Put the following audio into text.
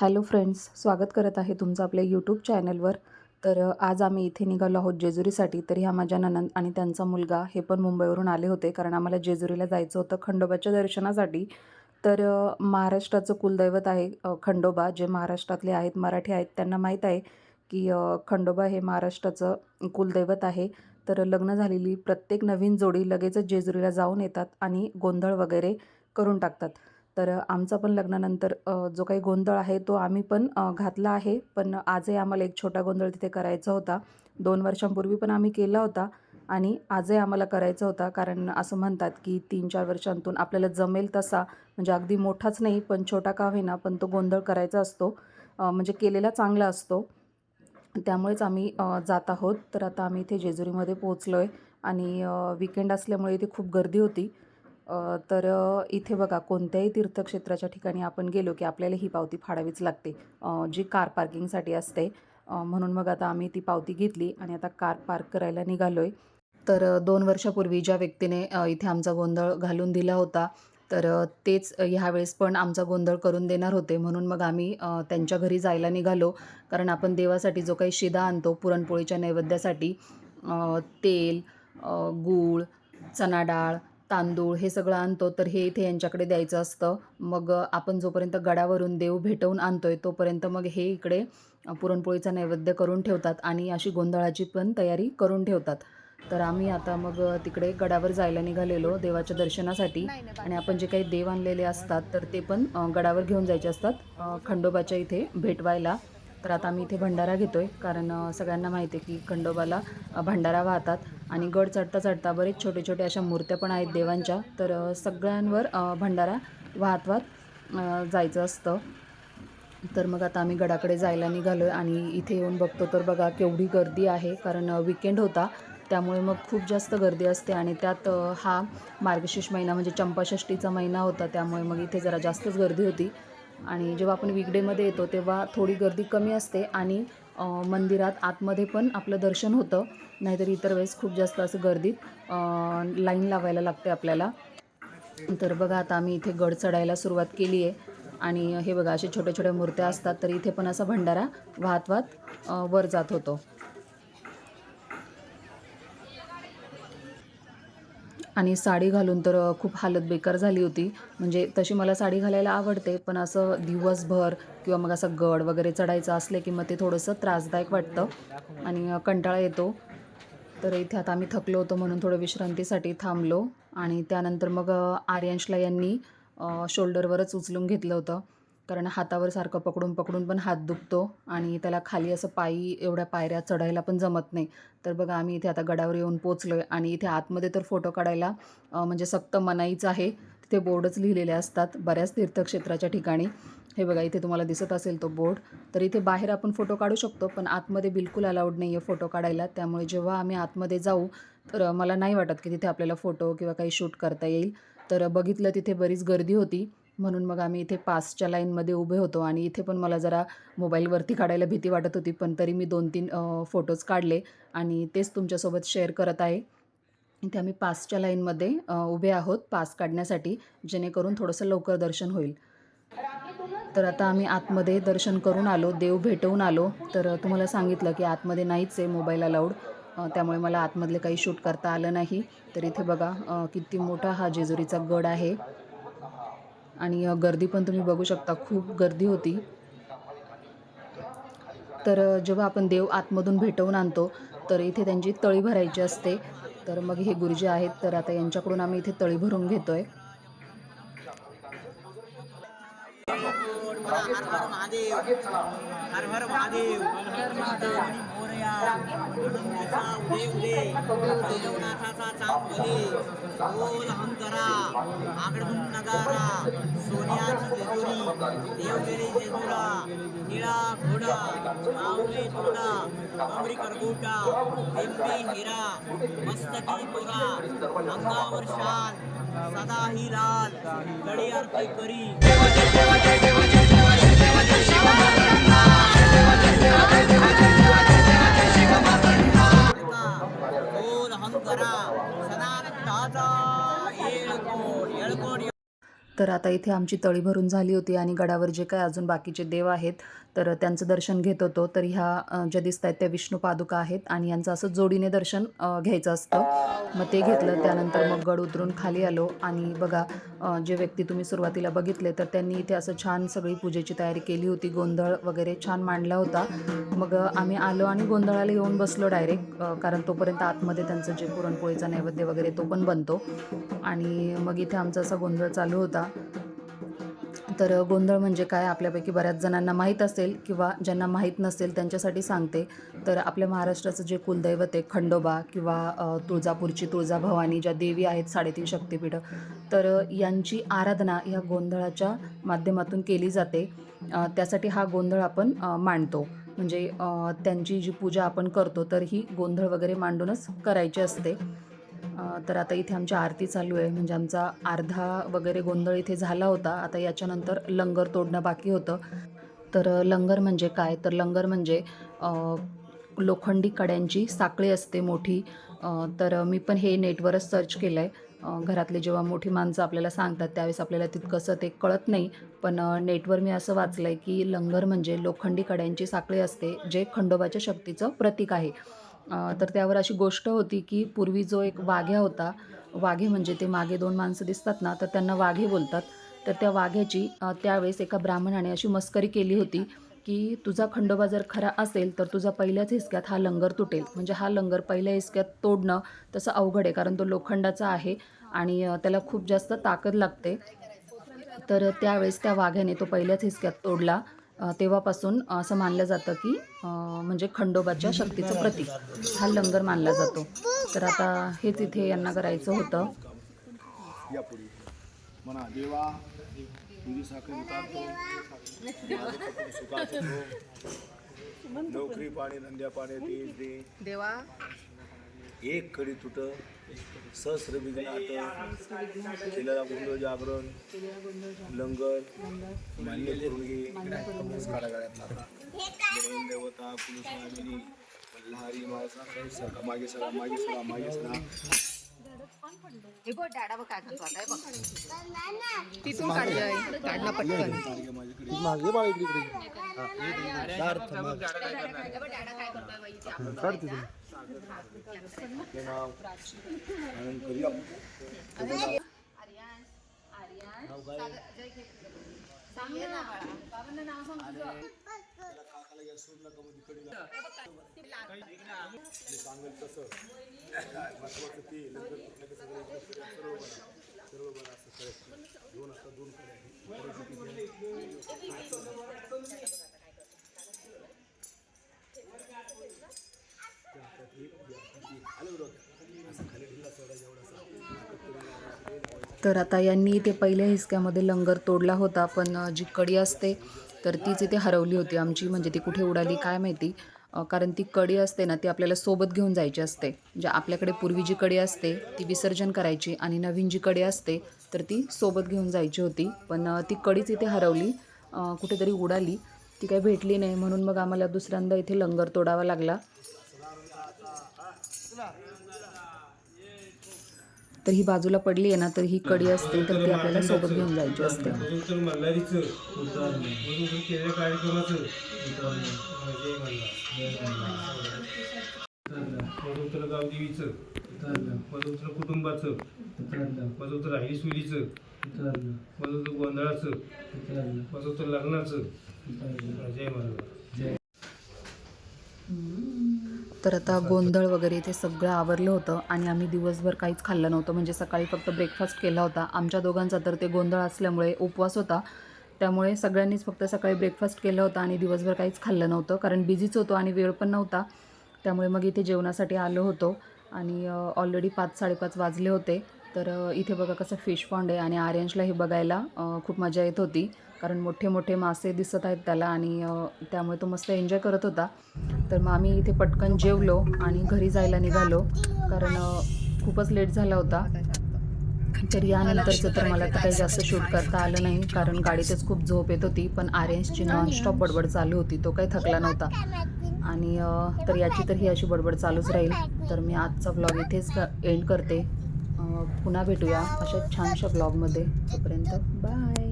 Hello friends स्वागत करत आहे तुमचं आपल्या यूट्यूब चॅनलवर. तर आज आम्ही इथे निघालो आहोत जेजुरीसाठी. तर ह्या माझ्या ननंद आणि त्यांचा मुलगा हे पण मुंबईवरून आले होते कारण आम्हाला जेजुरीला जायचं होतं खंडोबाच्या दर्शनासाठी. तर महाराष्ट्राचं कुलदैवत आहे खंडोबा. जे महाराष्ट्रातले आहेत मराठी आहेत त्यांना माहीत आहे की खंडोबा हे महाराष्ट्राचं कुलदैवत आहे. तर लग्न झालेली प्रत्येक नवीन जोडी लगेचच जेजुरीला जाऊन येतात आणि गोंधळ वगैरे करून टाकतात. तर आमचा पण लग्नानंतर जो काही गोंधळ आहे तो आम्ही पण घातला आहे. पण आजही आम्हाला एक छोटा गोंधळ तिथे करायचा होता. दोन वर्षांपूर्वी पण आम्ही केला होता आणि आजही आम्हाला करायचा होता. कारण असं म्हणतात की तीन चार वर्षांतून आपल्याला जमेल तसा म्हणजे अगदी मोठाच नाही पण छोटा का होईना पण तो गोंधळ करायचा असतो. म्हणजे केलेला चांगला असतो. त्यामुळेच आम्ही जात आहोत. तर आता आम्ही इथे जेजुरीमध्ये पोहोचलो आहे आणि विकेंड असल्यामुळे इथे खूप गर्दी होती. तर इथे बघा कोणत्याही तीर्थक्षेत्राच्या ठिकाणी आपण गेलो की आपल्याला ही पावती फाडावीच लागते. जी कार पार्किंगसाठी असते म्हणून मग आता आम्ही ती पावती घेतली आणि आता कार पार्क करायला निघालो आहे तर दोन वर्षापूर्वी ज्या व्यक्तीने इथे आमचा गोंधळ घालून दिला होता तर तेच ह्यावेळेस पण आमचा गोंधळ करून देणार होते. म्हणून मग आम्ही त्यांच्या घरी जायला निघालो. कारण आपण देवासाठी जो काही शिदा आणतो पुरणपोळीच्या नैवेद्यासाठी तेल गूळ चणा डाळ तांदूळ हे सगळं आणतो तर हे इथे यांच्याकडे द्यायचं असतं. मग आपण जोपर्यंत गडावरून देव भेटवून आणतोय तोपर्यंत मग हे इकडे पुरणपोळीचा नैवेद्य करून ठेवतात आणि अशी गोंधळाची पण तयारी करून ठेवतात. तर आम्ही आता मग तिकडे गडावर जायला निघालेलो देवाच्या दर्शनासाठी. आणि आपण जे काही देव आणलेले असतात तर ते पण गडावर घेऊन जायचे असतात खंडोबाच्या इथे भेटवायला. तर आता आम्ही इथे भंडारा घेतोय कारण सगळ्यांना माहिती आहे की खंडोबाला भंडारा वाहतात आणि गड चढता चढता बरेच छोटे छोटे अशा मूर्त्या पण आहेत देवांच्या. तर सगळ्यांवर भंडारा वाहत वाहत जायचं असतं. तर मग आता आम्ही गडाकडे जायला निघालो आहे आणि इथे येऊन बघतो तर बघा केवढी गर्दी आहे कारण विकेंड होता. त्यामुळे मग खूप जास्त गर्दी असते आणि त्यात हा मार्गशीर्ष महिना म्हणजे चंपाषष्टीचा महिना होता त्यामुळे मग इथे जरा जास्तच गर्दी होती. आणि जेव्हा आपण विकडेमध्ये येतो तेव्हा थोडी गर्दी कमी असते आणि मंदिरात आतमध्ये पण आपलं दर्शन होतं. नाहीतर इतर वेळेस खूप जास्त असं गर्दीत लाईन लावायला लागते आपल्याला. तर बघा आता आम्ही इथे गड चढायला सुरुवात केली आहे आणि हे बघा असे छोट्या छोट्या मूर्त्या असतात तर इथे पण असा भंडारा वाहत वाहत वर जात होतो. आणि साडी घालून तर खूप हालत बेकार झाली होती. म्हणजे तशी मला साडी घालायला आवडते पण असं दिवसभर किंवा मग असं गड वगैरे चढायचं असले की मग ते थोडंसं त्रासदायक वाटतं आणि कंटाळा येतो. तर इथे आता आम्ही थकलो होतो म्हणून थोडं विश्रांतीसाठी थांबलो आणि त्यानंतर मग आर्यांशला यांनी शोल्डरवरच उचलून घेतलं होतं. कारण हातावर सारखं पकडून पकडून पण हात दुखतो आणि त्याला खाली असं पायी एवढ्या पायऱ्या चढायला पण जमत नाही. तर बघा आम्ही इथे आता गडावर येऊन पोचलो आहे आणि इथे आतमध्ये तर फोटो काढायला म्हणजे सक्त मनाईच आहे. तिथे बोर्डच लिहिलेले असतात बऱ्याच तीर्थक्षेत्राच्या ठिकाणी. हे बघा इथे तुम्हाला दिसत असेल तो बोर्ड. तर इथे बाहेर आपण फोटो काढू शकतो पण आतमध्ये बिलकुल अलाउड नाही आहे फोटो काढायला. त्यामुळे जेव्हा आम्ही आतमध्ये जाऊ तर मला नाही वाटत की तिथे आपल्याला फोटो किंवा काही शूट करता येईल. तर बघितलं तिथे बरीच गर्दी होती. म्हणून मग आम्ही इथे पासच्या लाईनमध्ये उभे होतो आणि इथे पण मला जरा मोबाईलवरती काढायला भीती वाटत होती पण तरी मी दोन तीन फोटोज काढले आणि तेच तुमच्यासोबत शेअर करत आहे. इथे आम्ही पासच्या लाईनमध्ये उभे आहोत पास काढण्यासाठी जेणेकरून थोडंसं लवकर दर्शन होईल. तर आता आम्ही आतमध्ये दर्शन करून आलो देव भेटवून आलो. तर तुम्हाला सांगितलं की आतमध्ये नाहीच आहे मोबाईल अलाउड त्यामुळे मला आतमधले काही शूट करता आलं नाही. तर इथे बघा किती मोठा हा जेजुरीचा गड आहे. आणि गर्दी पण तुम्ही बघू शकता खूप गर्दी होती. तर जेव्हा आपण देव आतमधून भेटवून आणतो तर इथे त्यांची तळी भरायची असते. तर मग हे गुरुजी आहेत तर आता यांच्याकडून आम्ही इथे तळी भरून घेतो आहे महादेव हर हर महादेव महादेवनी मोरया आनंदीचा उदे उदे भैरवनाथाचा भले बोल हंकरा आगडून नगारा सोन्याची जेजुरी देवगिरी जेजुरा निळा घोडा माऊली तोडा अमरी करगोटा पिंपी हिरा मस्तकी पुरा अंगावर शाल सदा ही लाल गडी आरती करी बोल हंकरा सदानंदाचा येळकोट येळकोट तर आता इथे आमची तळी भरून झाली होती आणि गडावर जे काय अजून बाकीचे देव आहेत तर त्यांचं दर्शन घेत होतो. तर ह्या ज्या दिसत आहेत त्या विष्णू पादुका आहेत आणि यांचं असं जोडीने दर्शन घ्यायचं असतं. मग ते घेतलं. त्यानंतर मग गड उतरून खाली आलो आणि बघा जे व्यक्ती तुम्ही सुरुवातीला बघितले तर त्यांनी इथे असं छान सगळी पूजेची तयारी केली होती. गोंधळ वगैरे छान मांडला होता. मग आम्ही आलो आणि गोंधळाला येऊन बसलो डायरेक्ट कारण तोपर्यंत आतमध्ये त्यांचं जे पुरणपोळीचा नैवेद्य वगैरे तो पण बनतो. आणि मग इथे आमचा असा गोंधळ चालू होता. तर गोंधळ म्हणजे काय आपल्यापैकी बऱ्याच जणांना माहीत असेल किंवा ज्यांना माहीत नसेल त्यांच्यासाठी सांगते. तर आपल्या महाराष्ट्राचं जे कुलदैवत आहे खंडोबा किंवा तुळजापूरची तुळजाभवानी ज्या देवी आहेत साडेतीन शक्तिपीठं तर यांची आराधना ह्या गोंधळाच्या माध्यमातून केली जाते. त्यासाठी हा गोंधळ आपण मांडतो. म्हणजे त्यांची जी पूजा आपण करतो तर ही गोंधळ वगैरे मांडूनच करायची असते. तर आता इथे आमची आरती चालू आहे. म्हणजे आमचा अर्धा वगैरे गोंधळ इथे झाला होता. आता याच्यानंतर लंगर तोडणं बाकी होतं. तर लंगर म्हणजे काय? तर लंगर म्हणजे लोखंडी कड्यांची साखळी असते मोठी. तर मी पण हे नेटवरच सर्च केलं आहे घरातले जेव्हा मोठी माणसं आपल्याला सांगतात त्यावेळेस आपल्याला तितकंसं ते कळत नाही. पण नेटवर मी असं वाचलं आहे की लंगर म्हणजे लोखंडी कड्यांची साखळी असते जे खंडोबाच्या शक्तीचं प्रतीक आहे. तर त्यावर अशी गोष्ट होती की पूर्वी जो एक वाघ्या होता वाघे म्हणजे ते मागे दोन माणसं दिसतात ना तर त्यांना वाघे बोलतात. तर त्या वाघ्याची त्यावेळेस एका ब्राह्मणाने अशी मस्करी केली होती की तुझा खंडोबा जर खरा असेल तर तुझा पहिल्याच हिसक्यात हा लंगर तुटेल. म्हणजे हा लंगर पहिल्या हिसक्यात तोडणं तसं अवघड आहे कारण तो लोखंडाचा आहे आणि त्याला खूप जास्त ताकद लागते. तर त्यावेळेस त्या वाघ्याने तो पहिल्याच हिसक्यात तोडला. तेव्हापासून असं मानलं जातं की म्हणजे खंडोबाच्या शक्तीचं प्रतीक हा लंगर मानला जातो. तर आता हेच इथे यांना करायचं होतं. यापुढे म्हणा देवा तुझी साखर उतारतो. नोकरी पाणी धंद्या पाणी देवा. एक कडी तुट. सहस्र विघ्नाट केलेला गोंधळ जागरण लंगर मान्य जगन देवता कुलस्वामिनी मल्हारी माझा सगळा मागे सगळा मागे सगळा मागे सगळा हे बघ डॅडा बघ काय करतो आता हे बघ तिथून काढलंय काढला पटकन मागे बाळ इकडे इकडे हे नाव आनंद करूया सांगेल तसं महत्वाचं ते लग्न कुठलं कसं करायचं सर्व बरं सर्व बरं असं करायचं दोन आता दोन करायचे तर आता यांनी इथे पहिल्या हिसक्यामध्ये लंगर तोडला होता पण जी कडी असते तर तीच इथे हरवली होती आमची. म्हणजे ती कुठे उडाली काय माहिती? कारण ती कडी असते ना ती आपल्याला सोबत घेऊन जायची असते. म्हणजे आपल्याकडे पूर्वी जी कडी असते ती विसर्जन करायची आणि नवीन जी कडी असते तर ती सोबत घेऊन जायची होती. पण ती कडीच इथे हरवली कुठेतरी उडाली. ती काही भेटली नाही म्हणून मग आम्हाला दुसऱ्यांदा इथे लंगर तोडावा लागला. तर ही बाजूला पडली आहे ना तर ही कडी असते तर ती आपल्याला सोबत घेऊन जायची असते गावदेवीचं कुटुंबाचं आईसुलीचं गोंधळाचं लग्नाचं जय मल्हार तर आता गोंधळ वगैरे ते सगळं आवरलं होतं आणि आम्ही दिवसभर काहीच खाल्लं नव्हतं. म्हणजे सकाळी फक्त ब्रेकफास्ट केला होता. आमच्या दोघांचा तर ते गोंधळ असल्यामुळे उपवास होता. त्यामुळे सगळ्यांनीच फक्त सकाळी ब्रेकफास्ट केलं होतं आणि दिवसभर काहीच खाल्लं नव्हतं. कारण बिझीच होतो आणि वेळ पण नव्हता. त्यामुळे मग इथे जेवणासाठी आलो होतो आणि ऑलरेडी पाच साडेपाच वाजले होते. तर इथे बघा कसं फिश पॉन्ड आहे आणि आर्यंशला हे बघायला खूप मजा येत होती. कारण मोठे मोठे मासे दिसत आहेत त्याला आणि त्यामुळे तो मस्त एन्जॉय करत होता. तर मग आम्ही इथे पटकन जेवलो आणि घरी जायला निघालो. कारण खूपच लेट झाला होता. तर यानंतरचं तर मला तर काही जास्त शूट करता आलं नाही. कारण गाडीतच खूप झोप येत होती. पण आर्यन्सची नॉनस्टॉप बडबड चालू होती. तो काही थकला नव्हता. आणि तर याची तर ही अशी बडबड चालूच राहील. तर मी आजचा व्लॉग इथेच एंड करते. पुन्हा भेटूया अशा छानशा ब्लॉगमध्ये तोपर्यंत बाय